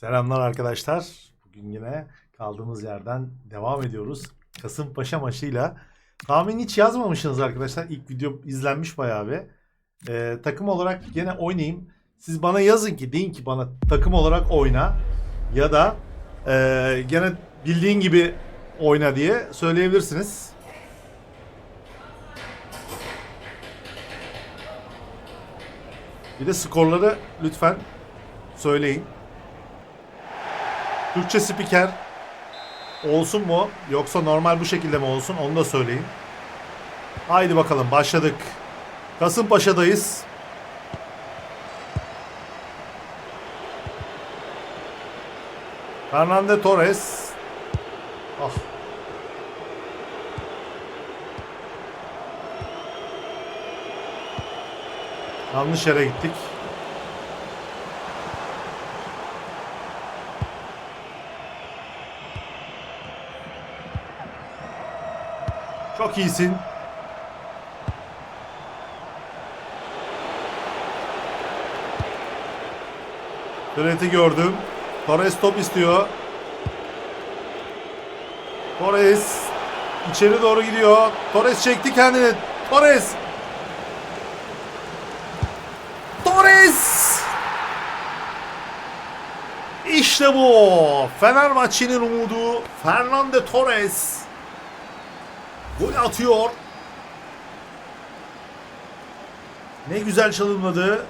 Selamlar arkadaşlar. Bugün yine kaldığımız yerden devam ediyoruz. Kasımpaşa maçıyla. Tahmin hiç yazmamışsınız arkadaşlar. İlk video izlenmiş bayağı bir. Ee, takım olarak gene oynayayım. Siz bana yazın ki deyin ki bana takım olarak oyna. Ya da ee, gene bildiğin gibi oyna diye söyleyebilirsiniz. Bir de skorları lütfen söyleyin. Türkçe spiker olsun mu yoksa normal bu şekilde mi olsun onu da söyleyin. Haydi bakalım başladık. Kasımpaşa'dayız. Fernando Torres. Ah. Yanlış yere gittik. Çok iyisin. Trent'i gördüm. Torres top istiyor. Torres içeri doğru gidiyor. Torres çekti kendini. Torres. Torres. İşte bu. Fenerbahçe'nin umudu Fernando Torres. Gol atıyor. Ne güzel çalınmadı.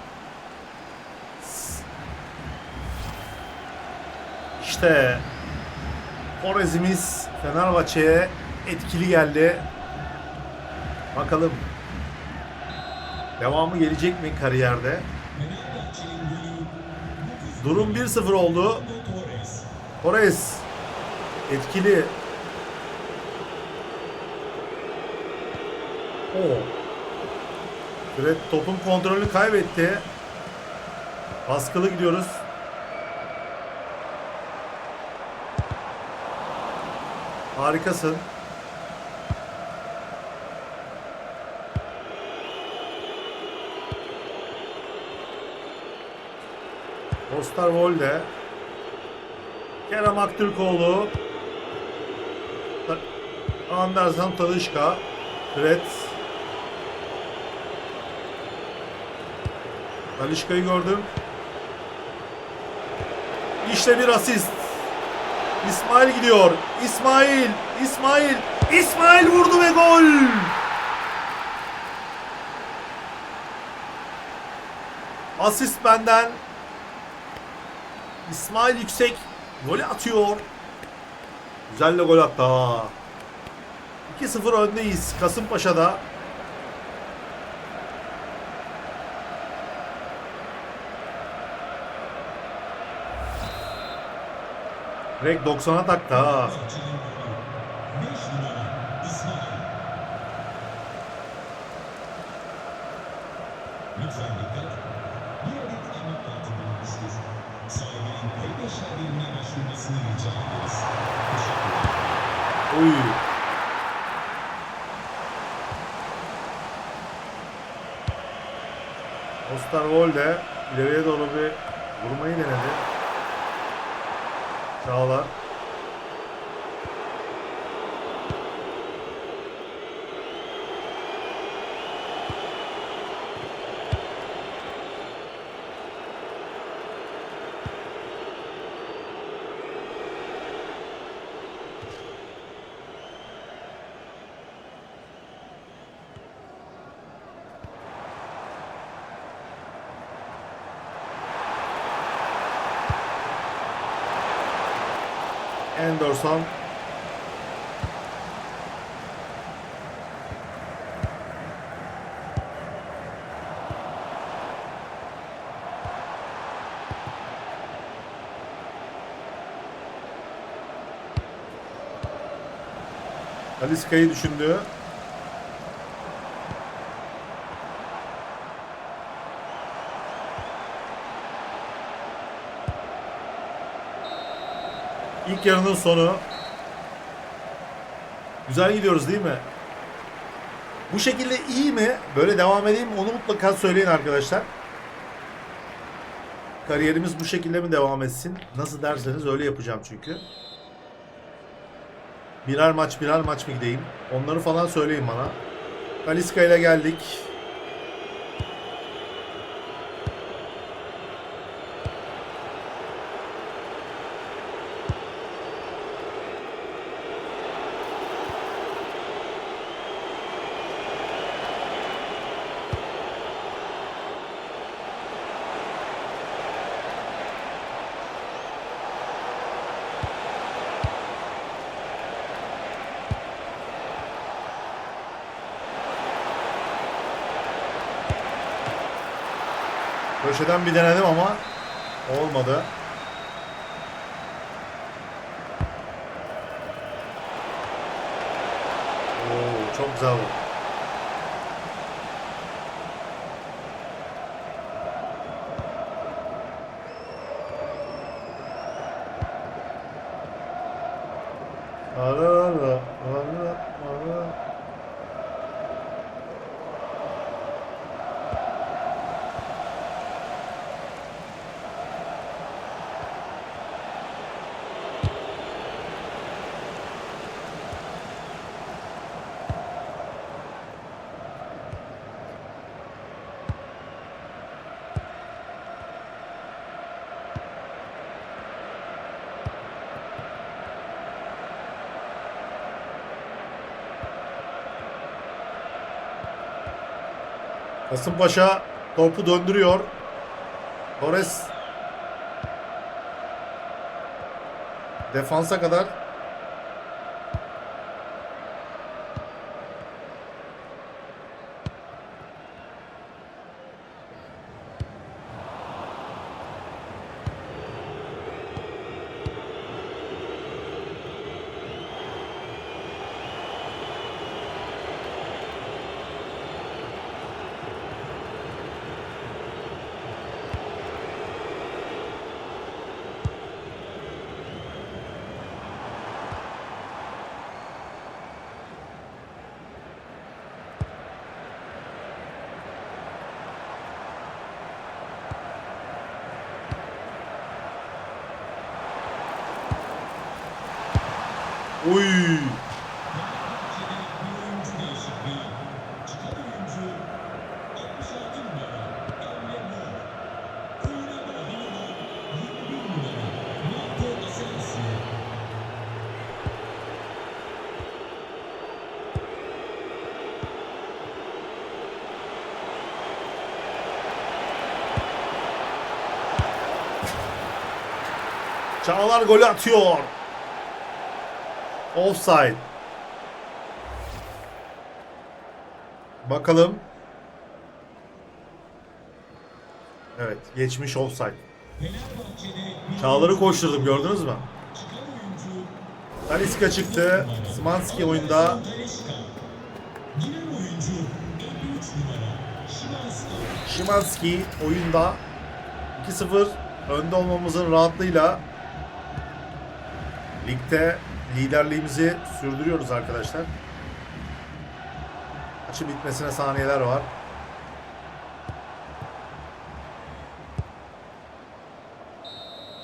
İşte Torres'imiz Fenerbahçe'ye etkili geldi. Bakalım. Devamı gelecek mi kariyerde? Durum 1-0 oldu. Torres etkili. O. Fred topun kontrolünü kaybetti. Baskılı gidiyoruz. Harikasın. Osterwolde. Kerem Aktürkoğlu. Anderson Talışka. Fred. Talişka'yı gördüm. İşte bir asist. İsmail gidiyor. İsmail, İsmail, İsmail vurdu ve gol. Asist benden. İsmail Yüksek golü atıyor. Güzel de gol attı ha. 2-0 öndeyiz Kasımpaşa'da. Direkt 90'a taktı ha. Oy. Osterwolde ileriye doğru bir vurmayı denedi. Çağlar. Anderson. Taliska'yı düşündü. İlk yarının sonu. Güzel gidiyoruz değil mi? Bu şekilde iyi mi? Böyle devam edeyim mi? Onu mutlaka söyleyin arkadaşlar. Kariyerimiz bu şekilde mi devam etsin? Nasıl derseniz öyle yapacağım çünkü. Birer maç birer maç mı gideyim? Onları falan söyleyin bana. Kaliska ile geldik. Köşeden bir denedim ama olmadı. Oo, çok güzel bu. Ara ara ara. Kasımpaşa topu döndürüyor. Torres defansa kadar Asensio. Çağlar golü atıyor. Offside. Bakalım. Evet, geçmiş offside. Çağlar'ı koşturdum gördünüz mü? Talisca çıktı. Smanski oyunda. Talisca. Giren oyuncu 53 numara Şimanski. Oyunda 2-0 önde olmamızın rahatlığıyla ligde liderliğimizi sürdürüyoruz arkadaşlar. Maçın bitmesine saniyeler var.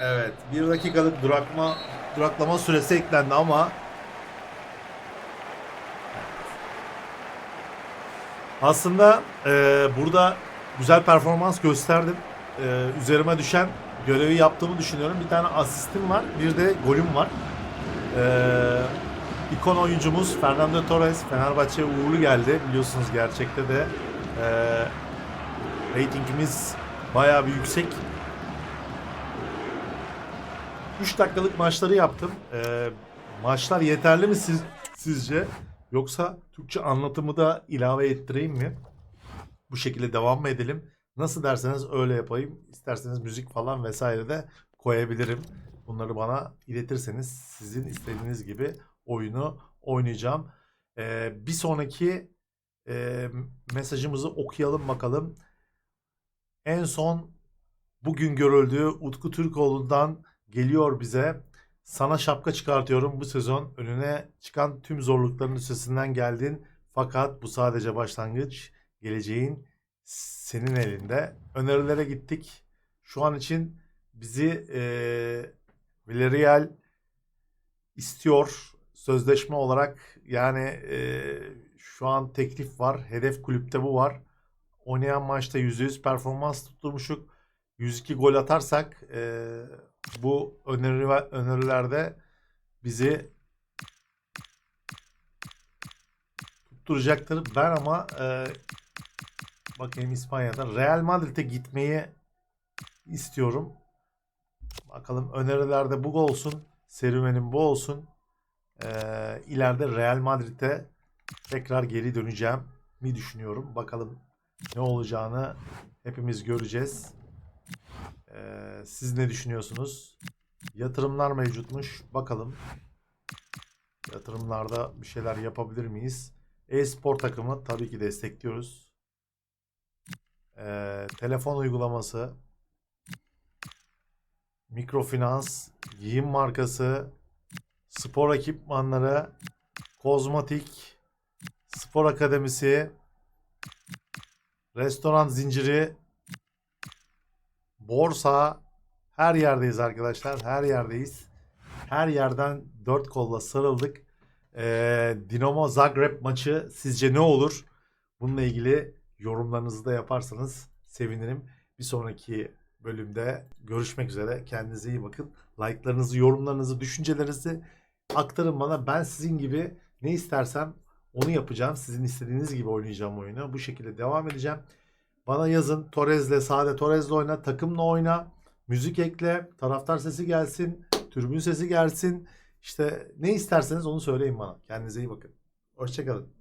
Evet, bir dakikalık durakma duraklama süresi eklendi ama Aslında e, burada güzel performans gösterdim. E, üzerime düşen görevi yaptığımı düşünüyorum. Bir tane asistim var, bir de golüm var. E, ikon oyuncumuz Fernando Torres Fenerbahçe'ye uğurlu geldi. Biliyorsunuz gerçekte de e, ratingimiz bayağı bir yüksek. 3 dakikalık maçları yaptım. E, maçlar yeterli mi siz, sizce? Yoksa Türkçe anlatımı da ilave ettireyim mi? Bu şekilde devam mı edelim? Nasıl derseniz öyle yapayım. İsterseniz müzik falan vesaire de koyabilirim. Bunları bana iletirseniz sizin istediğiniz gibi oyunu oynayacağım. Ee, bir sonraki e, mesajımızı okuyalım bakalım. En son bugün görüldüğü Utku Türkoğlu'ndan geliyor bize. Sana şapka çıkartıyorum bu sezon. Önüne çıkan tüm zorlukların üstesinden geldin. Fakat bu sadece başlangıç. Geleceğin senin elinde. Önerilere gittik. Şu an için bizi e, Villarreal istiyor sözleşme olarak. Yani e, şu an teklif var. Hedef kulüpte bu var. Oynayan maçta %100 performans tutturmuşuk. 102 gol atarsak e, bu öneri, önerilerde bizi tutturacaktır. Ben ama e, bakayım İspanya'da Real Madrid'e gitmeyi istiyorum. Bakalım önerilerde bu olsun. Serüvenim bu olsun. E, ileride Real Madrid'e tekrar geri döneceğim mi düşünüyorum. Bakalım ne olacağını hepimiz göreceğiz. Ee, siz ne düşünüyorsunuz? Yatırımlar mevcutmuş. Bakalım. Yatırımlarda bir şeyler yapabilir miyiz? E-spor takımı tabii ki destekliyoruz. Ee, telefon uygulaması, mikrofinans, giyim markası, spor ekipmanları, kozmetik, spor akademisi, restoran zinciri, borsa her yerdeyiz arkadaşlar. Her yerdeyiz. Her yerden dört kolla sarıldık. Ee, Dinamo Zagreb maçı sizce ne olur? Bununla ilgili yorumlarınızı da yaparsanız sevinirim. Bir sonraki bölümde görüşmek üzere. Kendinize iyi bakın. Like'larınızı, yorumlarınızı, düşüncelerinizi aktarın bana. Ben sizin gibi ne istersem onu yapacağım. Sizin istediğiniz gibi oynayacağım oyunu. Bu şekilde devam edeceğim. Bana yazın. Torres'le, sade Torres'le oyna. Takımla oyna. Müzik ekle. Taraftar sesi gelsin. Tribün sesi gelsin. İşte ne isterseniz onu söyleyin bana. Kendinize iyi bakın. Hoşçakalın.